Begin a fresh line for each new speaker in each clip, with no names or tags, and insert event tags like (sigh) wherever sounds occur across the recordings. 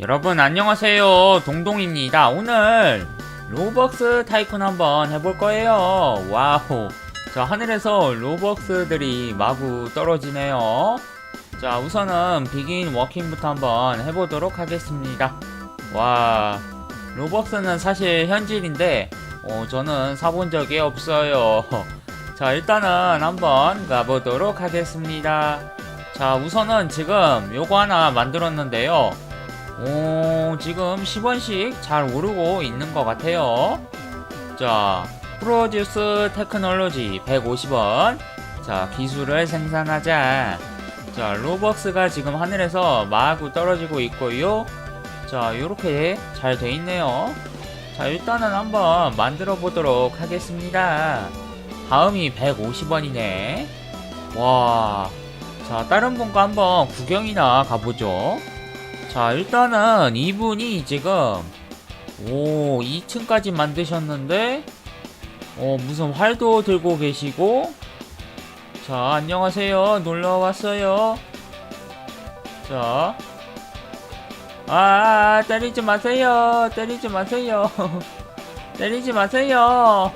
여러분 안녕하세요. 동동입니다. 오늘 로벅스 타이쿤 한번 해볼 거예요. 와우. 자 하늘에서 로벅스들이 마구 떨어지네요. 자 우선은 비긴 워킹부터 한번 해보도록 하겠습니다. 와 로벅스는 사실 현질인데 어, 저는 사본 적이 없어요. (laughs) 자 일단은 한번 가보도록 하겠습니다. 자 우선은 지금 요거 하나 만들었는데요 오, 지금 10원씩 잘 오르고 있는 것 같아요. 자, 프로듀스 테크놀로지 150원. 자, 기술을 생산하자. 자, 로벅스가 지금 하늘에서 마구 떨어지고 있고요. 자, 요렇게 잘 돼 있네요. 자, 일단은 한번 만들어 보도록 하겠습니다. 다음이 150원이네. 와. 자, 다른 분과 한번 구경이나 가보죠. 자, 일단은 이분이 지금 오, 2층까지 만드셨는데 어, 무슨 활도 들고 계시고 자, 안녕하세요. 놀러 왔어요. 자. 아, 때리지 마세요. 때리지 마세요. (laughs) 때리지 마세요.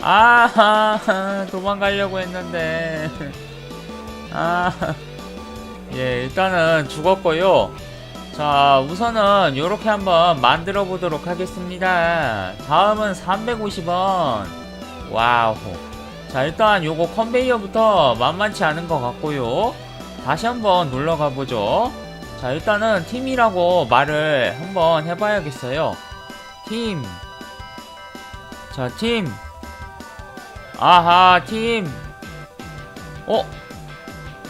아, (laughs) 도망가려고 했는데. (laughs) 아. 예, 일단은 죽었고요. 자, 우선은 요렇게 한번 만들어 보도록 하겠습니다. 다음은 350원. 와우. 자, 일단 요거 컨베이어부터 만만치 않은 것 같고요. 다시 한번 놀러 가보죠. 자, 일단은 팀이라고 말을 한번 해봐야겠어요. 팀. 자, 팀. 아하, 팀. 어?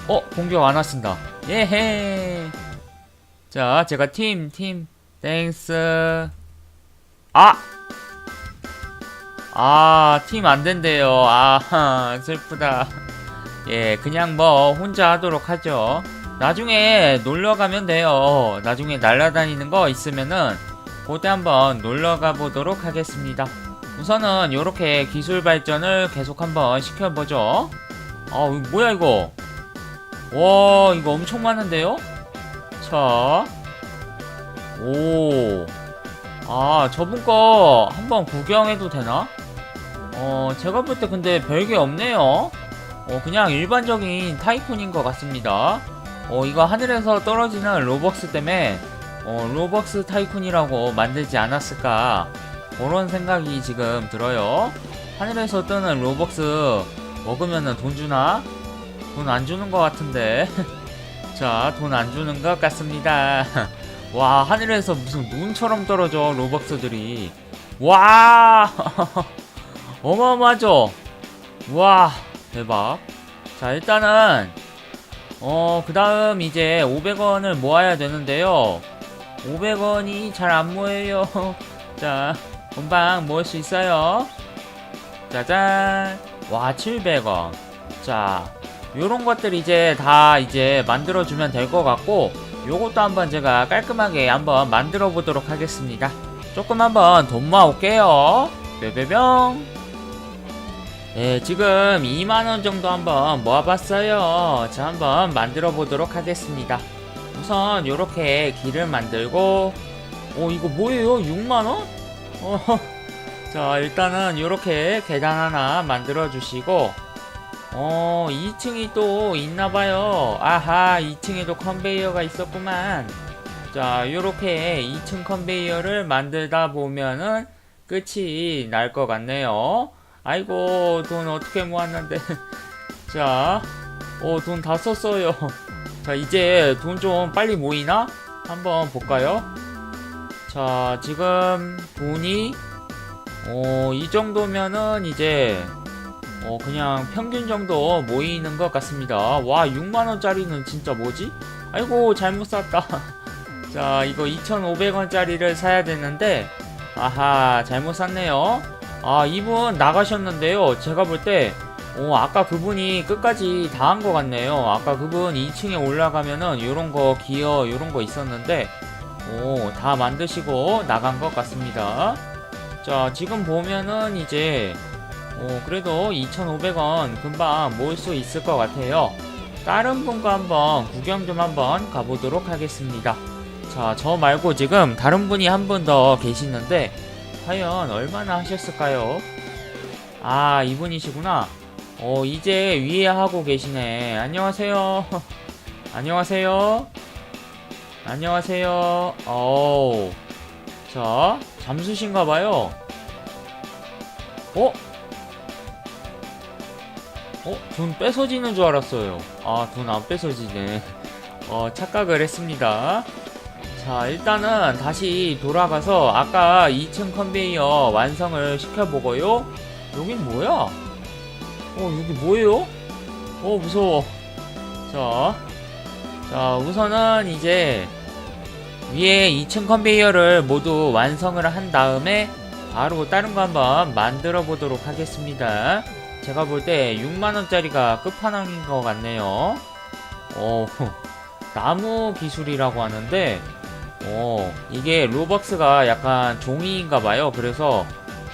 어, 공격 안 왔습니다. 예헤. 자, 제가 팀, 팀, 땡스. 아! 아, 팀 안 된대요. 아, 슬프다. 예, 그냥 뭐, 혼자 하도록 하죠. 나중에 놀러 가면 돼요. 나중에 날아다니는 거 있으면은, 그때 한번 놀러 가보도록 하겠습니다. 우선은, 요렇게 기술 발전을 계속 한번 시켜보죠. 아, 뭐야, 이거? 와 이거 엄청 많은데요? 자, 오, 아 저분 거 한번 구경해도 되나? 어 제가 볼 때 근데 별게 없네요. 어 그냥 일반적인 타이쿤인 것 같습니다. 어 이거 하늘에서 떨어지는 로벅스 때문에 어 로벅스 타이쿤이라고 만들지 않았을까 그런 생각이 지금 들어요. 하늘에서 뜨는 로벅스 먹으면은 돈 주나? 돈 안 주는 것 같은데. (laughs) 자, 돈 안 주는 것 같습니다. (laughs) 와, 하늘에서 무슨 눈처럼 떨어져, 로벅스들이. 와! (laughs) 어마어마하죠? 와, 대박. 자, 일단은, 어, 그 다음 이제 500원을 모아야 되는데요. 500원이 잘 안 모여요. 자, 금방 모을 수 있어요. 짜잔. 와, 700원. 자, 요런 것들 이제 다 이제 만들어주면 될 것 같고 요것도 한번 제가 깔끔하게 한번 만들어 보도록 하겠습니다. 조금 한번 돈 모아올게요. 뾰뾰뿅 네 지금 2만원 정도 한번 모아봤어요. 자 한번 만들어 보도록 하겠습니다. 우선 요렇게 길을 만들고 오 이거 뭐예요? 6만원? 어, 자 일단은 요렇게 계단 하나 만들어 주시고 어, 2층이 또 있나봐요. 아하, 2층에도 컨베이어가 있었구만. 자, 요렇게 2층 컨베이어를 만들다 보면은 끝이 날 것 같네요. 아이고, 돈 어떻게 모았는데. (laughs) 자, 어, 돈 다 썼어요. (laughs) 자, 이제 돈 좀 빨리 모이나? 한번 볼까요? 자, 지금 돈이, 어, 이 정도면은 이제 어 그냥 평균 정도 모이는 것 같습니다. 와 6만원짜리는 진짜 뭐지? 아이고 잘못 샀다. (laughs) 자 이거 2,500원짜리를 사야 되는데 아하 잘못 샀네요. 아 이분 나가셨는데요. 제가 볼때 어, 아까 그분이 끝까지 다 한 것 같네요. 아까 그분 2층에 올라가면은 요런거 기어 요런거 있었는데 오 다 만드시고 나간 것 같습니다. 자 지금 보면은 이제 어, 그래도 2,500원 금방 모을 수 있을 것 같아요. 다른 분과 한번 구경 좀 한번 가보도록 하겠습니다. 자, 저 말고 지금 다른 분이 한 분 더 계시는데 과연 얼마나 하셨을까요? 아, 이분이시구나. 어, 이제 위에 하고 계시네. 안녕하세요. (laughs) 안녕하세요. 안녕하세요. 어우. 자, 잠수신가봐요. 어? 어? 돈 뺏어지는 줄 알았어요. 아, 돈 안 뺏어지네. (laughs) 어, 착각을 했습니다. 자, 일단은 다시 돌아가서 아까 2층 컨베이어 완성을 시켜보고요. 여긴 뭐야? 어, 여기 뭐예요? 어, 무서워. 자, 자, 우선은 이제 위에 2층 컨베이어를 모두 완성을 한 다음에 바로 다른 거 한번 만들어 보도록 하겠습니다. 제가 볼 때 6만원짜리가 끝판왕인 것 같네요. 어, 나무 기술이라고 하는데, 어, 이게 로벅스가 약간 종이인가 봐요. 그래서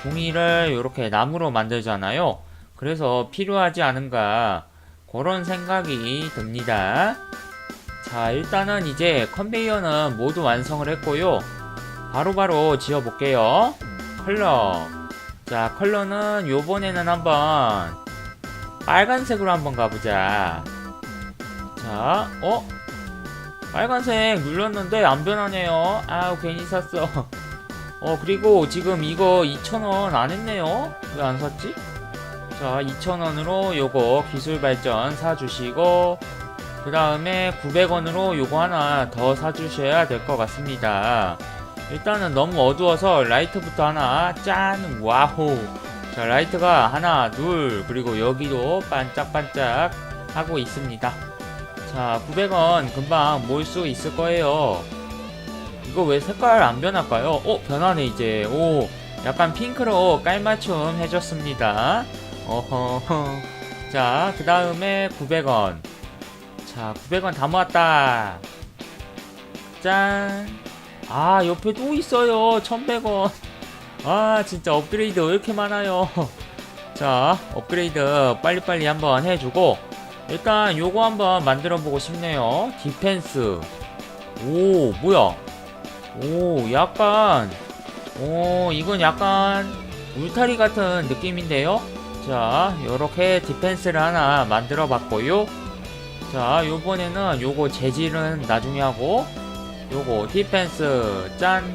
종이를 이렇게 나무로 만들잖아요. 그래서 필요하지 않은가, 그런 생각이 듭니다. 자, 일단은 이제 컨베이어는 모두 완성을 했고요. 바로바로 지어볼게요. 컬러. 자, 컬러는 요번에는 한번 빨간색으로 한번 가보자. 자, 어? 빨간색 눌렀는데 안 변하네요. 아우, 괜히 샀어. (laughs) 어, 그리고 지금 이거 2,000원 안 했네요. 왜 안 샀지? 자, 2,000원으로 요거 기술 발전 사주시고, 그 다음에 900원으로 요거 하나 더 사주셔야 될 것 같습니다. 일단은 너무 어두워서 라이트부터 하나. 짠 와호. 자 라이트가 하나 둘 그리고 여기도 반짝반짝 하고 있습니다. 자 900원 금방 모을 수 있을 거예요. 이거 왜 색깔 안 변할까요? 어 변하네 이제. 오 약간 핑크로 깔맞춤 해줬습니다. 어허. (laughs) 자그 다음에 900원. 자 900원 다 모았다. 짠 아 옆에 또 있어요. 1100원. 아 진짜 업그레이드 왜 이렇게 많아요? (laughs) 자 업그레이드 빨리빨리 한번 해주고 일단 요거 한번 만들어 보고 싶네요. 디펜스. 오 뭐야? 오 약간 오 이건 약간 울타리 같은 느낌인데요? 자 요렇게 디펜스를 하나 만들어 봤고요. 자 요번에는 요거 재질은 나중에 하고 요거 디펜스 짠!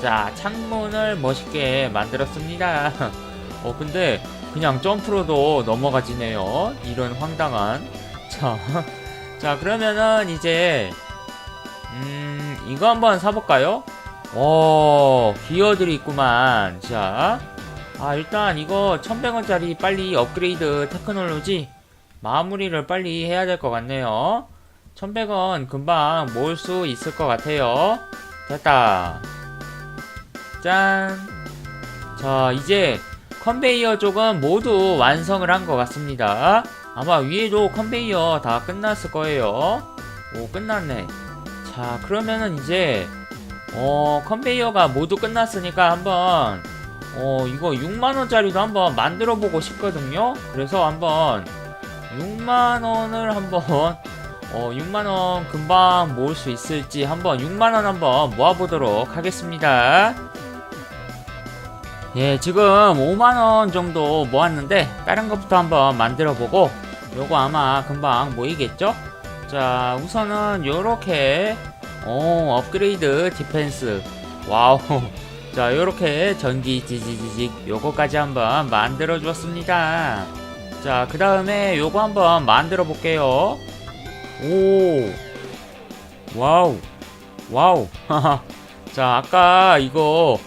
자 창문을 멋있게 만들었습니다. (laughs) 어 근데 그냥 점프로도 넘어가지네요. 이런 황당한. (laughs) 자, 자 그러면은 이제 음 이거 한번 사볼까요? 오 기어들이 있구만. 자 아, 일단 이거 1100원짜리 빨리 업그레이드 테크놀로지 마무리를 빨리 해야 될 것 같네요 1100원 금방 모을 수 있을 것 같아요. 됐다. 짠. 자, 이제 컨베이어 쪽은 모두 완성을 한 것 같습니다. 아마 위에도 컨베이어 다 끝났을 거예요. 오, 끝났네. 자, 그러면은 이제, 어, 컨베이어가 모두 끝났으니까 한번, 어, 이거 6만원짜리도 한번 만들어 보고 싶거든요. 그래서 한번 6만원을 한번 어, 6만원 금방 모을 수 있을지 한번 6만원 한번 모아보도록 하겠습니다. 예, 지금 5만원 정도 모았는데, 다른 것부터 한번 만들어보고, 요거 아마 금방 모이겠죠? 자, 우선은 요렇게, 어, 업그레이드 디펜스. 와우. (laughs) 자, 요렇게 전기 지지지직 요거까지 한번 만들어 주었습니다. 자, 그 다음에 요거 한번 만들어 볼게요. 오. 와우. 와우. 자 아까 이거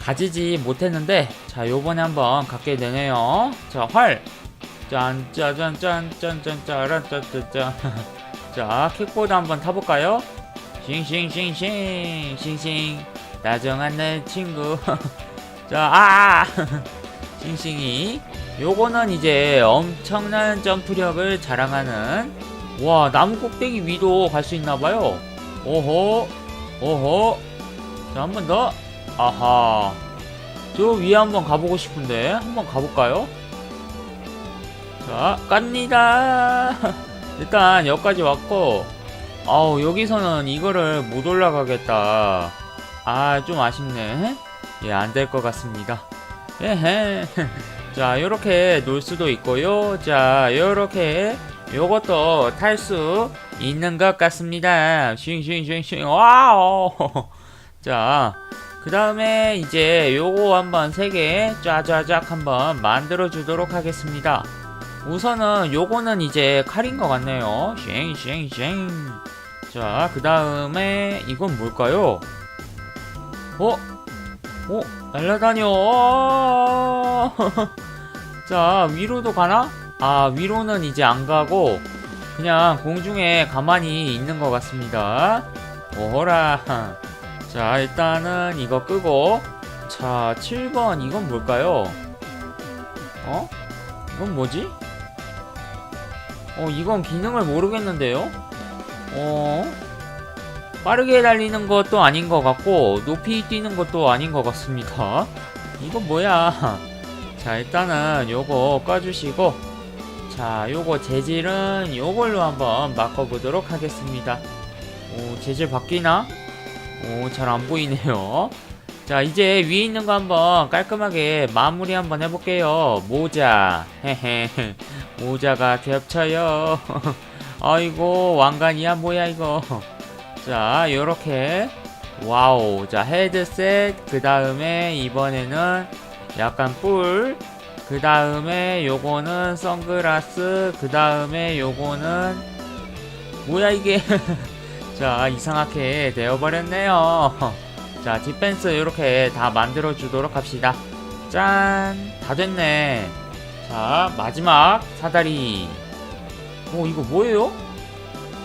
가지지 못했는데 자 요번에 한번 갖게 되네요. 자활. 짠짜잔짠짠짠짜란 짠짠 자 킥보드 한번 타볼까요? 싱싱싱싱 싱싱. 나정한 내 친구. (laughs) 자아. (laughs) 싱싱이. 요거는 이제 엄청난 점프력을 자랑하는 와 나무 꼭대기 위도 갈수 있나봐요. 오호 오호 자 한 번 더. 아하. 저 위에 한번 가보고 싶은데 한번 가볼까요? 자 갑니다. (laughs) 일단 여기까지 왔고 아우 여기서는 이거를 못 올라가겠다. 아 좀 아쉽네. 예 안 될 것 같습니다. 예헤 (laughs) 자 요렇게 놀 수도 있고요. 자 요렇게 요것도 탈 수 있는 것 같습니다 쉥쉥쉥쉥 와우 (laughs) 자 그 다음에 이제 요거 한번 세 개 쫙쫙쫙 한번 만들어 주도록 하겠습니다 우선은 요거는 이제 칼인 것 같네요 쉥쉥쉥 자 그 다음에 이건 뭘까요 어? 어? 날라다녀 어! (laughs) 자 위로도 가나? 아 위로는 이제 안 가고 그냥 공중에 가만히 있는 것 같습니다 오호라 자 일단은 이거 끄고 자 7번 이건 뭘까요? 어? 이건 뭐지? 어 이건 기능을 모르겠는데요? 어? 빠르게 달리는 것도 아닌 것 같고 높이 뛰는 것도 아닌 것 같습니다 이건 뭐야 자 일단은 요거 꺼주시고 자 요거 재질은 요걸로 한번 바꿔보도록 하겠습니다. 오 재질 바뀌나? 오 잘 안 보이네요. 자 이제 위에 있는 거 한번 깔끔하게 마무리 한번 해볼게요. 모자. 헤헤. (laughs) 모자가 겹쳐요. (laughs) 아이고 왕관이야 뭐야 이거. 자 요렇게. 와우. 자 헤드셋. 그 다음에 이번에는 약간 뿔 그 다음에 요거는 선글라스 그 다음에 요거는 뭐야 이게? (laughs) 자 이상하게 되어버렸네요. (laughs) 자 디펜스 이렇게 다 만들어 주도록 합시다. 짠! 다 됐네. 자 마지막 사다리. 오 이거 뭐예요?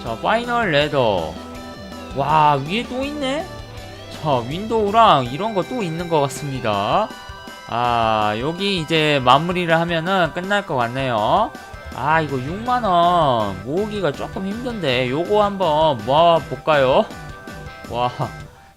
자 파이널 레더. 와 위에 또 있네? 자 윈도우랑 이런 거 또 있는 것 같습니다 아 여기 이제 마무리를 하면은 끝날 것 같네요. 아 이거 6만원 모으기가 조금 힘든데 요거 한번 모아볼까요? 와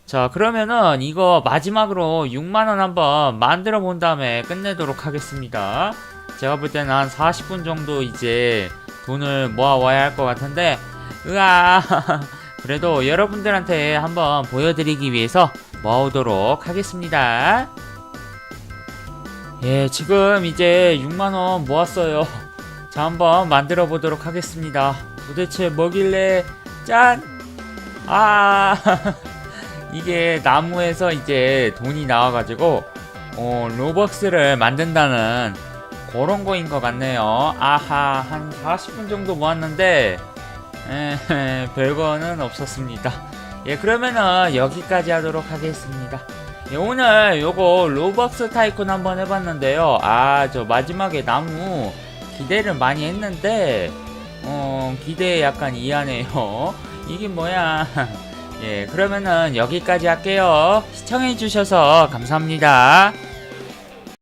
자 그러면은 이거 마지막으로 6만원 한번 만들어 본 다음에 끝내도록 하겠습니다. 제가 볼 때는 한 40분 정도 이제 돈을 모아와야 할 것 같은데 으아 (laughs) 그래도 여러분들한테 한번 보여드리기 위해서 모아오도록 하겠습니다 예 지금 이제 6만원 모았어요. (laughs) 자 한번 만들어 보도록 하겠습니다. 도대체 뭐길래? 짠! 아 (laughs) 이게 나무에서 이제 돈이 나와가지고 어, 로벅스를 만든다는 그런 거인 것 같네요. 아하 한 40분 정도 모았는데 에, (laughs) 별거는 없었습니다. 예 그러면은 여기까지 하도록 하겠습니다 예, 오늘 요거 로벅스 타이쿤 한번 해봤는데요. 아 저 마지막에 나무 기대를 많이 했는데 어 기대에 약간 이하네요. (laughs) 이게 뭐야? (laughs) 예 그러면은 여기까지 할게요. 시청해주셔서 감사합니다